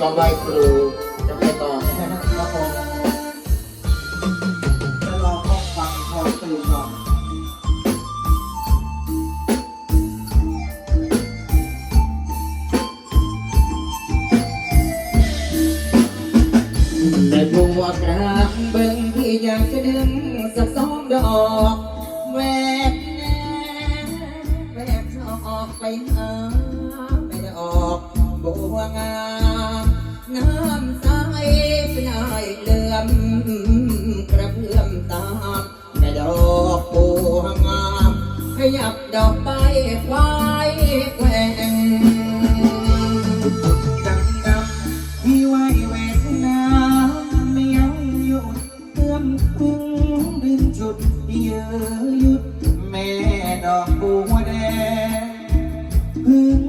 ก็ไหว้ครูจะไปต่อนะครับผมจะรอห้อฟังพอตื่นก่อนแต่บัวกลางเบิ่งที่อยากจะดึงสักสองดอกแหวกแนแหวกชอกไปหาไม่ อมตามแต่ดอกบัวงามขยับดอกใบควายแกว่งจังดำที่ไว้แหวกน้ำไม่ยังหยุดเอื้อมพึ่งดึงจุดเยอะหยุดแม่ดอกบัวแดงพึ่ง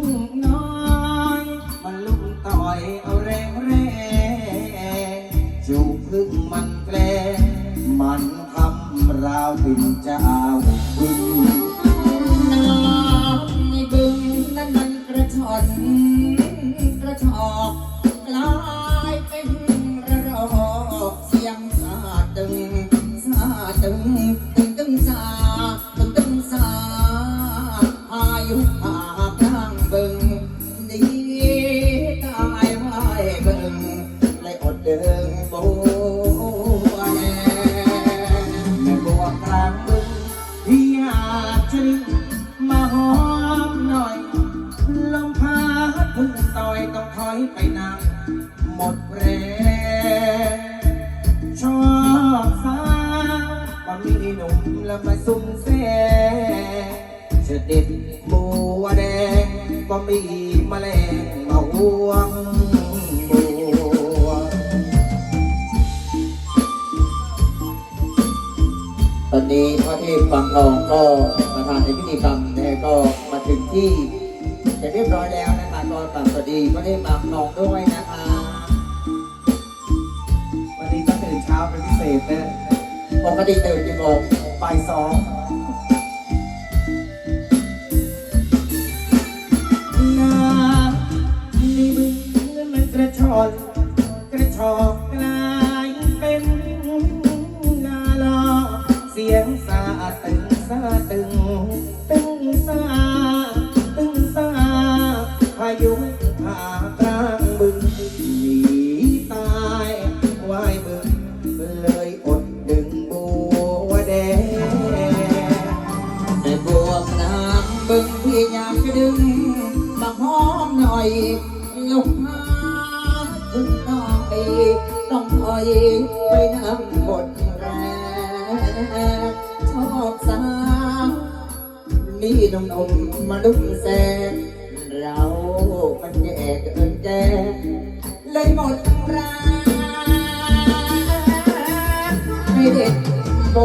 វបឹងចាអើវបឹងណាមីបឹងនឹងមិនក្រឆត់ក្រឆក់ក្លាយពេញររោសៀងសាតឹងសាតឹងទឹងទឹងសាទឹងទឹងសាអាយុអា อยต้อยไปนานหมดแรงชอบฟ้าว่ามีหนุ่มแล้วมาซุ่มแซ่เสด็จบัวแดงก็มีแมลงมาห่วงบัวตอนนี้พระเทพฟังทองก็ประธานในพิธีกรรมนะก็มาถึงที่จะเรียบร้อยแล้ว ก็กราบสวัสดีพระเทพฟังทองด้วยนะคะ วันนี้ก็ตื่นเช้าเป็นพิเศษนะปกติตื่นกี่โมงบ่ายสองน้ำในบึงมันกระชอนกระชอกกลายเป็นนาลอเสียงสาตึงสาตึงตึงสา อยไปนั่งหมดแรงชอบสาวนี่หนุ่มมาดุมแสงเรามันแก่เกินแก่เลยหมดรักไม่เด็ดโบ